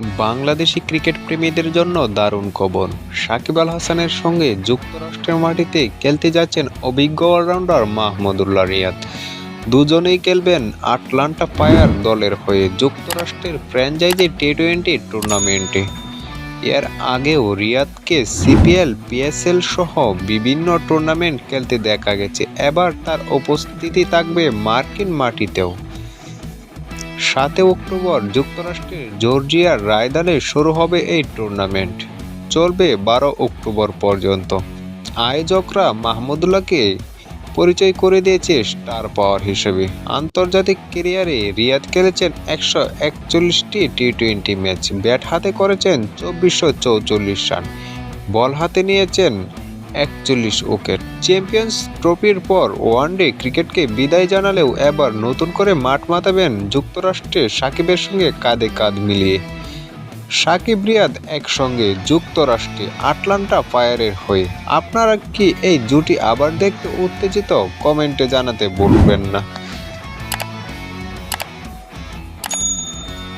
Bangladeshi cricket প্রেমীদের জন্য দারুণ খবর। সাকিব আল হাসানের সঙ্গে যুক্তরাষ্ট্রের মাটিতে খেলতে যাচ্ছেন অভিজ্ঞ অলরাউন্ডার মাহমুদুল্লাহ রিয়াদ। দুজনেই খেলবেন আটলান্টা পায়ার দলের হয়ে যুক্তরাষ্ট্রের ফ্র্যাঞ্চাইজি টি টোয়েন্টি টুর্নামেন্টে। এর আগেও রিয়াদকে সিপিএল, পিএসএল সহ বিভিন্ন টুর্নামেন্ট খেলতে দেখা গেছে। এবার তার উপস্থিতি থাকবে মার্কিন মাটিতেও। সাতই অক্টোবর যুক্তরাষ্ট্রের জর্জিয়ার রায়দানে শুরু হবে এই টুর্নামেন্ট। চলবে বারো অক্টোবর পর্যন্ত। আয়োজকরা মাহমুদুল্লাহকে পরিচয় করে দিয়েছে স্টার পাওয়ার হিসেবে। আন্তর্জাতিক ক্যারিয়ারে রিয়াদ খেলেছেন একশো একচল্লিশটি টি টোয়েন্টি ম্যাচ। ব্যাট হাতে করেছেন চব্বিশশো চৌচল্লিশ রান। বল হাতে নিয়েছেন একচল্লিশ উইকেট। চ্যাম্পিয়ন্স ট্রফির পর ওয়ানডে ক্রিকেটকে বিদায় জানালেও এবার নতুন করে মাঠ মাতাবেন যুক্তরাষ্ট্রে সাকিবের সঙ্গে কাঁধে কাঁধ মিলিয়ে। সাকিব রিয়াদ একসঙ্গে যুক্তরাষ্ট্রে আটলান্টা ফায়ারের হয়ে। আপনারা কি এই জুটি আবার দেখতে উত্তেজিত? কমেন্টে জানাতে বলবেন না।